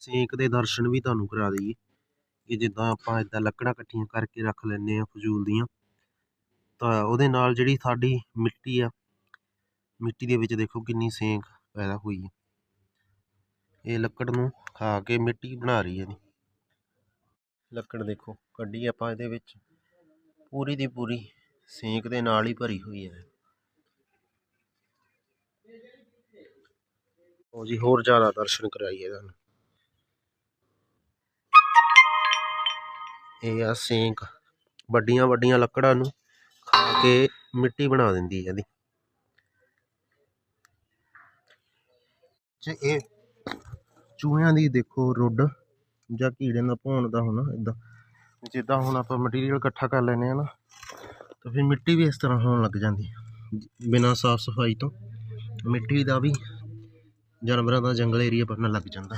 ਸੇਕ ਦੇ ਦਰਸ਼ਨ ਵੀ ਤੁਹਾਨੂੰ ਕਰਾ ਦਈਏ। ਕਿ ਜਿੱਦਾਂ ਆਪਾਂ ਇੱਦਾਂ ਲੱਕੜਾਂ ਇਕੱਠੀਆਂ ਕਰਕੇ ਰੱਖ ਲੈਂਦੇ ਹਾਂ ਫਜ਼ੂਲ ਦੀਆਂ। ਤਾਂ ਉਹਦੇ ਨਾਲ ਜਿਹੜੀ ਸਾਡੀ ਮਿੱਟੀ ਆ, ਮਿੱਟੀ ਦੇ ਵਿੱਚ ਦੇਖੋ ਕਿੰਨੀ ਸੇਕ ਪੈਦਾ ਹੋਈ ਹੈ। ਇਹ ਲੱਕੜ ਨੂੰ ਖਾ ਕੇ ਮਿੱਟੀ ਬਣਾ ਰਹੀ ਹੈ ਜੀ ਲੱਕੜ ਦੇਖੋ ਕੱਢੀ ਆਪਾਂ ਇਹਦੇ ਵਿੱਚ। ਪੂਰੀ ਦੀ ਪੂਰੀ ਸੇਕ ਦੇ ਨਾਲ ਹੀ ਭਰੀ ਹੋਈ ਹੈ। ਉਹ ਜੀ, ਹੋਰ ਜ਼ਿਆਦਾ ਦਰਸ਼ਨ ਕਰਾਈਏ ਤੁਹਾਨੂੰ। ਇਹ ਆ ਸੇਕ। ਵੱਡੀਆਂ ਵੱਡੀਆਂ ਲੱਕੜਾਂ ਨੂੰ ਖਾ ਕੇ ਮਿੱਟੀ ਬਣਾ ਦਿੰਦੀ ਹੈ ਇਹਦੀ। ਜੇ ਇਹ ਚੂਹਿਆਂ ਦੀ ਦੇਖੋ ਰੁੱਡ ਜਾਂ ਕੀੜੇ ਦਾ ਭੌਣ ਦਾ ਹੋਣਾ ਇਦਾਂ ਜਿੱਦਾਂ ਹੁਣ ਆਪਾਂ ਮਟੀਰੀਅਲ ਇਕੱਠਾ ਕਰ ਲੈਨੇ ਆ ਨਾ, ਤਾਂ ਫਿਰ ਮਿੱਟੀ ਵੀ ਇਸ ਤਰ੍ਹਾਂ ਹੋਣ ਲੱਗ ਜਾਂਦੀ ਬਿਨਾਂ ਸਾਫ਼ ਸਫ਼ਾਈ ਤੋਂ ਮਿੱਟੀ ਦਾ ਵੀ ਜਾਨਵਰਾਂ ਦਾ ਜੰਗਲ ਏਰੀਆ ਬਣਨ ਲੱਗ ਜਾਂਦਾ।